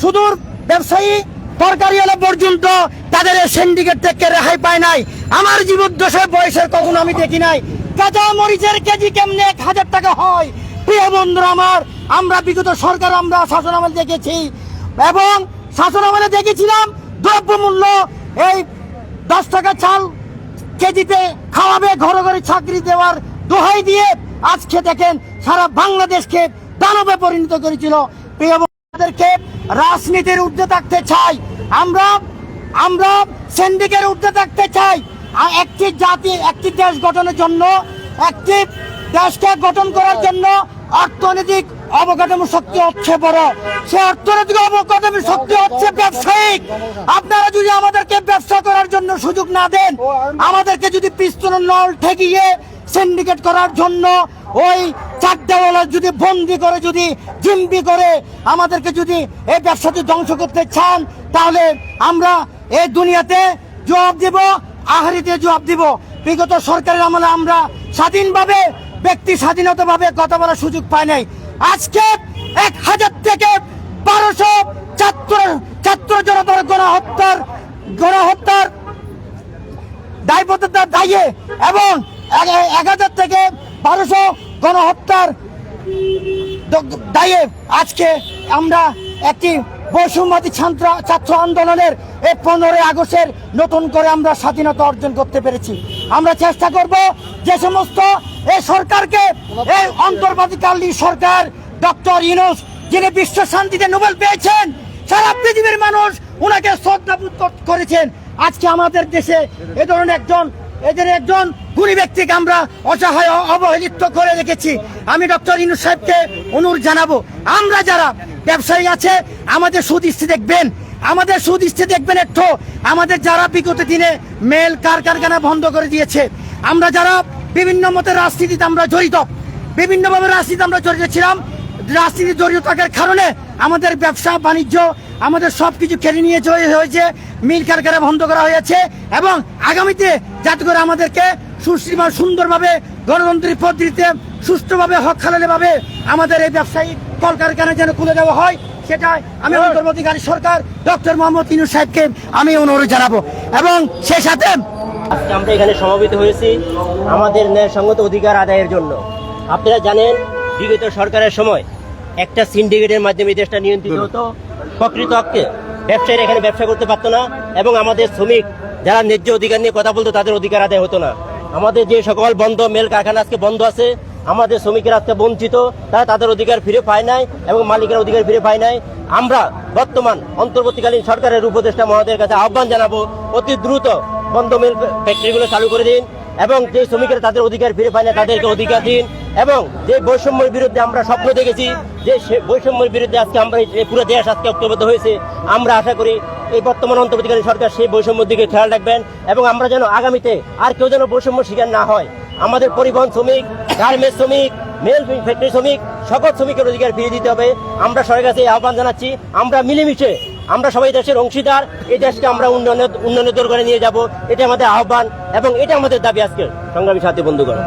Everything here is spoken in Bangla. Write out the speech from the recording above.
সুদূর ব্যবসায়ী তরকারি এলা পর্যন্ত তাদের সিন্ডিকেট থেকে রেহাই পায় নাই। আমার জীবদ্দশায় বয়সের কখনো আমি দেখি নাই। কাঁচা মরিচের কেজি কেমনে এক হাজার টাকা হয়? প্রিয় বন্ধুরা আমার, আমরা বিগত সরকার, আমরা শাসন আমল দেখেছি। এবং শাসন আমলে দেখেছিলাম দ্রব্যমূল্য এই দশ টাকা চাল কেজিতে খাওয়াবে ঘরে ঘরে চাকরি দেওয়ার দোহাই দিয়ে আজকে দেখেন সারা বাংলাদেশকে দানবে পরিণত করেছিল। প্রিয় বন্ধুদেরকে রাজনীতির ঊর্ধ্বে থাকতে চাই। আমরা আমরা সেন্ডিকের ঊর্ধ্বে থাকতে চাই। একটি জাতি, একটি দেশ গঠনের জন্য, একটি দেশকে গঠন করার জন্য অর্থনৈতিক অবকাঠামো শক্তি হচ্ছে বড়। সে অর্থনৈতিক অবকাঠামো শক্তি হচ্ছে ব্যবসায়িক। আপনারা যদি আমাদেরকে ব্যবসা করার জন্য সুযোগ না দেন, আমাদেরকে যদি পিস্তল নল ঠেকিয়ে সিন্ডিকেট করার জন্য ওই চারটাওয়ালা যদি বন্দি করে, যদি জিম্বি করে, আমাদেরকে যদি এই ব্যবসাটি ধ্বংস করতে চান, তাহলে আমরা এই দুনিয়াতে জবাব দেব আহারিতে জবাব দিব। বিগত সরকারের আমলে আমরা স্বাধীনভাবে, ব্যক্তি স্বাধীনতাভাবে কথা বলার সুযোগ পাই নাই। আজকে এক হাজার থেকে বারোশো ছাত্র ছাত্র জনতার গণহত্যার গণহত্যার দায়বদ্ধতার দায়ে এবং এক হাজার থেকে বারোশো গণহত্যার দায়ে আজকে আমরা একটি বৈষম্যবাদী ছাত্র ছাত্র আন্দোলনের এই পনেরোই আগস্টের নতুন করে আমরা স্বাধীনতা অর্জন করতে পেরেছি। আমরা চেষ্টা করব যে সমস্ত এই সরকারকে এই অন্তর্বর্তীকালীন সরকার ডক্টর ইউনুস, যিনি বিশ্ব শান্তিতে নোবেল পেয়েছেন, সারা পৃথিবীর মানুষ ওনাকে শ্রদ্ধাবোধ করেছেন। আজকে আমাদের দেশে এ ধরনের একজন এদের একজন গুণী ব্যক্তিকে আমরা অসহায়, অবহেলিত করে রেখেছি। আমি ডক্টর ইনু সাহেবকে অনুরোধ জানাব, আমরা যারা ব্যবসায়ী আছে, আমাদের সুদৃষ্টি দেখবেন, আমাদের সুদৃষ্টি দেখবেন একটু। আমাদের যারা বিগত দিনে মেল কার কারখানা বন্ধ করে দিয়েছে, আমরা যারা বিভিন্ন মতে রাজনীতিতে আমরা জড়িত, বিভিন্নভাবে রাজনীতিতে আমরা জড়িত ছিলাম রাজনীতি জড়িত থাকার কারণে আমাদের ব্যবসা বাণিজ্য আমাদের সব কিছু কেড়ে নিয়ে চলে হয়েছে মিল কারখানা বন্ধ করা হয়েছে এবং আগামীতে যাতে করে আমাদেরকে সুশ্রীমা সুন্দরভাবে গণতন্ত্রের পদ্ধতিতে সুষ্ঠুভাবে হক খালালেভাবে আমাদের এই ব্যবসায়িক কলকারখানা যেন খুলে দেওয়া হয় সেটা আমি অন্তর্বর্তীকারী সরকার ডক্টর মোহাম্মদ ইনু সাহেবকে আমি অনুরোধ জানাব। এবং সে সাথে আজকে আমরা এখানে সমবেত হয়েছি আমাদের ন্যায়সঙ্গত অধিকার আদায়ের জন্য। আপনারা জানেন বিগত সরকারের সময় একটা সিন্ডিকেটের মাধ্যমে দেশটা নিয়ন্ত্রিত হতো। প্রকৃত অর্থে ব্যবসায়ীরা এখানে ব্যবসা করতে পারতো না এবং আমাদের শ্রমিক যারা ন্যায্য অধিকার নিয়ে কথা বলতো তাদের অধিকার আদায় হতো না। আমাদের যে সকল বন্ধ মেল কারখানা আজকে বন্ধ আছে আমাদের শ্রমিকেরা আজকে বঞ্চিত তারা তাদের অধিকার ফিরে পায় নাই এবং মালিকের অধিকার ফিরে পায় নাই। আমরা বর্তমান অন্তর্বর্তীকালীন সরকারের উপদেষ্টা মহোদয়ের কাছে আহ্বান জানাব অতি দ্রুত বন্ধ মিল ফ্যাক্টরিগুলো চালু করে দিন। এবং যে শ্রমিকেরা তাদের অধিকার ফিরে পায় না, তাদেরকে অধিকার দিন। এবং যে বৈষম্যের বিরুদ্ধে আমরা স্বপ্ন দেখেছি, যে বৈষম্যের বিরুদ্ধে আজকে আমরা পুরো দেশ আজকে ঐক্যবদ্ধ হয়েছে, আমরা আশা করি এই বর্তমান অন্তর্বর্তীকালীন সরকার সেই বৈষম্যের দিকে খেয়াল রাখবেন এবং আমরা যেন আগামীতে আর কেউ যেন বৈষম্য শিকার না হয়। আমাদের পরিবহন শ্রমিক, গার্মেন্টস শ্রমিক, মেল ফ্যাক্টরি শ্রমিক, সকল শ্রমিকের অধিকার ফিরিয়ে দিতে হবে। আমরা সবার কাছে আহ্বান জানাচ্ছি, আমরা মিলেমিশে আমরা সবাই দেশের অংশীদার, এই দেশকে আমরা উন্নয়নের উন্নয়নের দরকারে করে নিয়ে যাব এটা আমাদের আহ্বান এবং এটা আমাদের দাবি আজকে সংগ্রামী সাথী বন্ধুগণ।